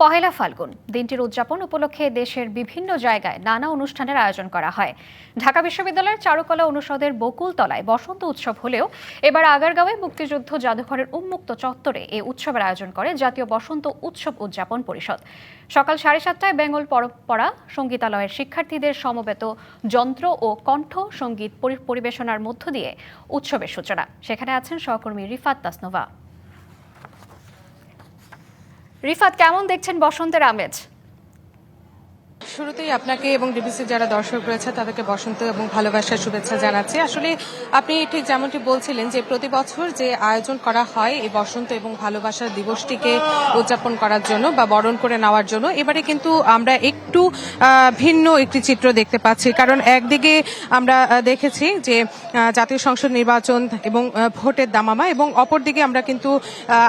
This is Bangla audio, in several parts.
পহেলা ফাল্গুন, দিনটির উদযাপন উপলক্ষে দেশের বিভিন্ন জায়গায় নানা অনুষ্ঠানের আয়োজন করা হয়। ঢাকা বিশ্ববিদ্যালয়ের চারুকলা অনুষদের বকুলতলায় বসন্ত উৎসব হলেও এবার আগারগাঁওয়ে মুক্তিযুদ্ধ জাদুঘরের উন্মুক্ত চত্বরে এই উৎসবের আয়োজন করে জাতীয় বসন্ত উৎসব উদযাপন পরিষদ। সকাল সাড়ে সাতটায় বেঙ্গল পরম্পরা সঙ্গীতালয়ের শিক্ষার্থীদের সমবেত যন্ত্র ও কণ্ঠ সংগীত পরি- পরিবেশনার মধ্য দিয়ে উৎসবের সূচনা। সেখানে আছেন সহকর্মী রিফাত তাসনোভা। রিফাত কেমন দেখছেন বসন্তের আমেজ? শুরুতেই আপনাকে এবং ডিবিসি যারা দর্শক রয়েছে, তাদেরকে বসন্ত এবং ভালোবাসার শুভেচ্ছা জানাচ্ছি। আসলে আপনি ঠিক যেমনটি বলছিলেন যে প্রতি বছর যে আয়োজন করা হয়, এই বসন্ত এবং ভালোবাসার দিবসটিকে উদযাপন করার জন্য বা বরণ করে নেওয়ার জন্য, এবারে কিন্তু আমরা একটু ভিন্ন একটি চিত্র দেখতে পাচ্ছি। কারণ একদিকে আমরা দেখেছি যে জাতীয় সংসদ নির্বাচন এবং ভোটের দামামা এবং অপরদিকে আমরা কিন্তু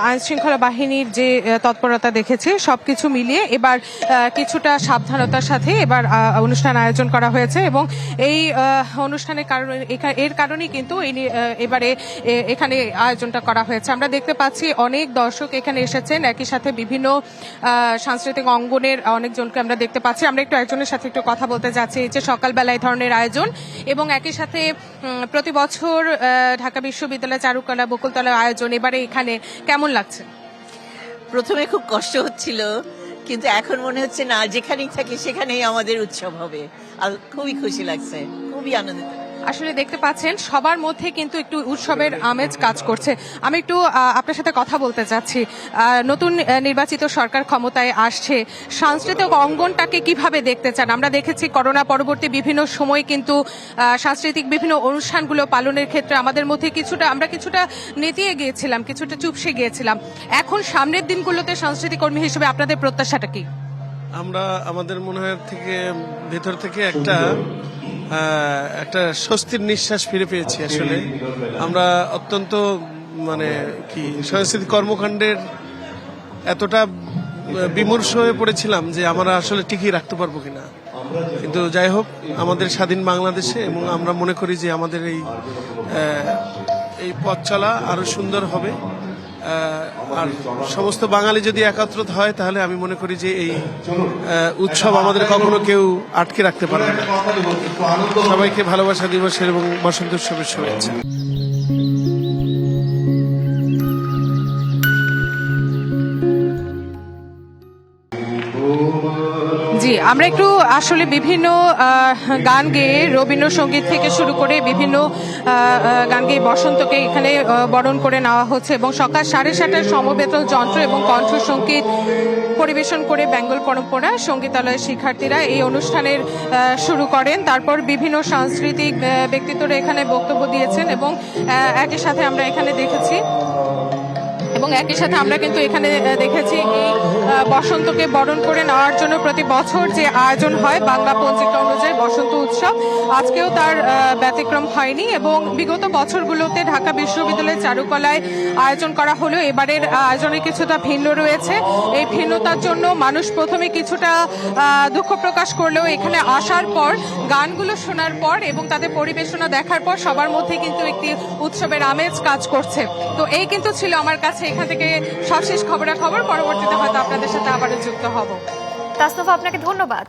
আইন শৃঙ্খলা বাহিনীর যে তৎপরতা দেখেছি, সবকিছু মিলিয়ে এবার কিছুটা সাবধানতার সাথে এবার অনুষ্ঠান আয়োজন করা হয়েছে এবং এই অনুষ্ঠানের কারণে এর কারণেই কিন্তু এবারে এখানে আয়োজনটা করা হয়েছে। আমরা দেখতে পাচ্ছি অনেক দর্শক এখানে এসেছেন, একই সাথে বিভিন্ন সাংস্কৃতিক অঙ্গনের অনেকজনকে আমরা দেখতে পাচ্ছি। আমরা একটু একজনের সাথে একটু কথা বলতে যাচ্ছি। যে সকালবেলা এই ধরনের আয়োজন এবং একই সাথে প্রতি বছর ঢাকা বিশ্ববিদ্যালয় চারুকলা বকুলতলা আয়োজন এবারে এখানে কেমন লাগছে? প্রথমে খুব কষ্ট হচ্ছিল। কিন্তু এখন মনে হচ্ছে না, যেখানেই থাকি সেখানেই আমাদের উৎসব হবে। আর খুবই খুশি লাগছে, খুবই আনন্দিত। আসলে দেখতে পাচ্ছেন, সবার মধ্যে কিন্তু একটু উৎসবের আমেজ কাজ করছে। আমি একটু আপনার সাথে কথা বলতে চাচ্ছি নতুন নির্বাচিত সরকার ক্ষমতায় আসছে। সাংস্কৃতিক অঙ্গনটাকে কীভাবে দেখতে চান? আমরা দেখেছি করোনা পরবর্তী বিভিন্ন সময় কিন্তু সাংস্কৃতিক বিভিন্ন অনুষ্ঠানগুলো পালনের ক্ষেত্রে আমাদের মধ্যে কিছুটা, আমরা কিছুটা নেতিয়ে গিয়েছিলাম, কিছুটা চুপসে গিয়েছিলাম। এখন সামনের দিনগুলোতে সাংস্কৃতিক কর্মী হিসেবে আপনাদের প্রত্যাশাটা কি? আমরা, আমাদের মনে হয় থেকে, ভেতর থেকে একটা একটা স্বস্তির নিঃশ্বাস ফিরে পেয়েছি আসলে। আমরা অত্যন্ত মানে কি সাংস্কৃতিক কর্মকাণ্ডের এতটা বিমর্ষ হয়ে পড়েছিলাম যে আমরা আসলে টিকিয়ে রাখতে পারব কিনা। কিন্তু যাই হোক, আমাদের স্বাধীন বাংলাদেশে এবং আমরা মনে করি যে আমাদের এই এই পথ চলা আরও সুন্দর হবে। আর সমস্ত বাঙালি যদি একাত্রত হয়, তাহলে আমি মনে করি যে এই উৎসব আমাদের কখনো কেউ আটকে রাখতে পারে না। সবাইকে ভালোবাসা দিবসের এবং বসন্ত উৎসবের শুভেচ্ছা। আমরা একটু আসলে বিভিন্ন গান গেয়ে রবীন্দ্রসঙ্গীত থেকে শুরু করে বিভিন্ন গান গেয়ে বসন্তকে এখানে বরণ করে নেওয়া হচ্ছে এবং সকাল সাড়ে সাতটায় সমবেত যন্ত্র এবং কণ্ঠসঙ্গীত পরিবেশন করে বেঙ্গল পরম্পরা সঙ্গীতালয়ের শিক্ষার্থীরা এই অনুষ্ঠানের শুরু করেন। তারপর বিভিন্ন সাংস্কৃতিক ব্যক্তিত্বরা এখানে বক্তব্য দিয়েছেন এবং একই সাথে আমরা এখানে দেখেছি। একই সাথে আমরা কিন্তু এখানে দেখেছি বসন্তকে বরণ করে নেওয়ার জন্য প্রতি বছর যে আয়োজন হয় বাংলা পঞ্জিকা অনুযায়ী বসন্ত উৎসব। আজকেও তার ব্যতিক্রম হয়নি এবং বিগত বছরগুলোতে ঢাকা বিশ্ববিদ্যালয়ের চারুকলায় আয়োজন করা হলেও এবারের আয়োজনে কিছুটা ভিন্ন রয়েছে। এই ভিন্নতার জন্য মানুষ প্রথমে কিছুটা দুঃখ প্রকাশ করলেও এখানে আসার পর, গানগুলো শোনার পর এবং তাদের পরিবেশনা দেখার পর সবার মধ্যে কিন্তু একটি উৎসবের আমেজ কাজ করছে। তো এই কিন্তু ছিল আমার কাছে এখান থেকে সবশেষ খবরাখবর। পরবর্তীতে হয়তো আপনাদের সাথে আবারও যুক্ত হব। তাসনোভা আপনাকে ধন্যবাদ।